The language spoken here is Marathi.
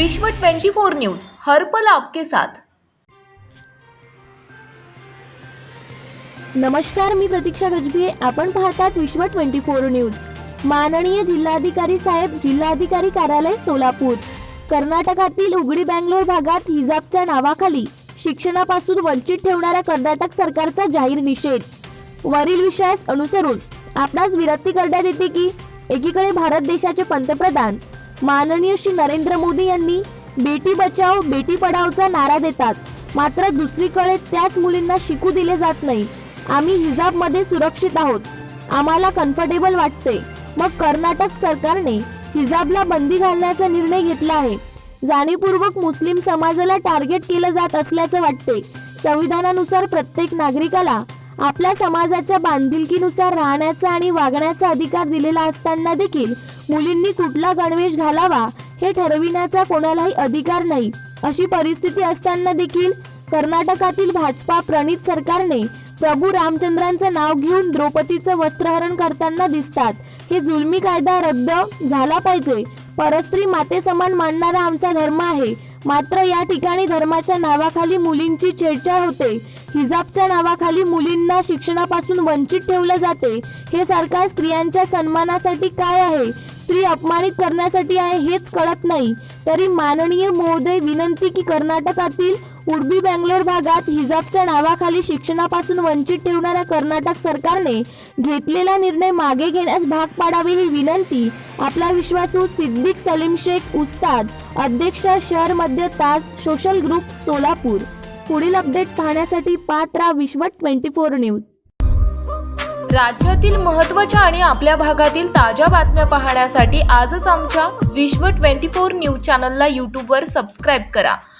विश्व 24 न्यूज हर पल आपके साथ. नमस्कार मी प्रतीक्षा गजभिये. आपण पाहतात विश्व ट्वेंटी फोर न्यूज. माननीय जिल्हाधिकारी साहेब जिल्हाधिकारी कार्यालय सोलापूर. कर्नाटकातील उघडी बँगलोर भागात हिजाबच्या नावाखाली शिक्षणापासून वंचित ठेवणाऱ्या कर्नाटक सरकारचा जाहीर निषेध. वरील विषयास अनुसरून आपणास विनंती करण्यात येते की एकीकडे भारत देशाचे पंतप्रधान माननीय श्री नरेंद्र मोदी यांनी बेटी बचाओ बेटी पढाओचा नारा देतात. मात्र दुसरीकडे त्याच मुलींना शिकू दिले जात नाही. आम्ही हिजाबमध्ये सुरक्षित आहोत. आम्हाला कम्फर्टेबल वाटते. मग कर्नाटक सरकारने हिजाबला बंदी घालण्याचा निर्णय घेतला आहे. जाणीवपूर्वक मुस्लिम समाजाला टार्गेट केलं जात असल्याचं वाटते. संविधानानुसार प्रत्येक नागरिकाला आपल्या समाजाच्या बांधिलकीनुसार राहण्याचा आणि वागण्याचा अधिकार दिलेला असताना देखील मुलींनी कुठला गणवेश घालावा हे ठरविण्याचा कोणालाही अधिकार नाही. अशी परिस्थिती असताना देखील कर्नाटकातील भाजपा प्रणित सरकारने प्रभू रामचंद्रांचं नाव घेऊन द्रौपदीचं वस्त्रहरण करताना दिसतात. हे जुलमी कायदा रद्द झाला पाहिजे. परस्त्री माते समान मानणारा आमचा धर्म आहे. मात्र या ठिकाणी धर्माच्या नावाखाली मुलींची छेडछाड होते. हिजाबच्या नावाखाली मुलींना शिक्षणापासून वंचित ठेवले जाते. हे सरकार स्त्रियांच्या सन्मानासाठी काय आहे? स्त्री अपमानित करण्यासाठी आहे हेच कळत नाही. तरी माननीय महोदय विनंती की कर्नाटकातील उडबी बँगलोर भागात हिजाबच्या नावाखाली शिक्षणापासून वंचित ठेवणाऱ्या कर्नाटक सरकारने घेतलेला निर्णय मागे घेण्यास भाग पाडावे ही विनंती. आपला विश्वासू सिद्दीक सलीम शेख उस्ताद अध्यक्ष शहर मध्य ताज सोशल ग्रुप सोलापूर. पुढील अपडेट पाहण्यासाठी पात्रा विश्व ट्वेंटी फोर न्यूज. राज्यातील महत्त्वाच्या आणि आपल्या भागातील ताज्या बातम्या पाहण्यासाठी आजच आमच्या विश्व 24 न्यूज चॅनलला यूट्यूबवर सबस्क्राईब करा.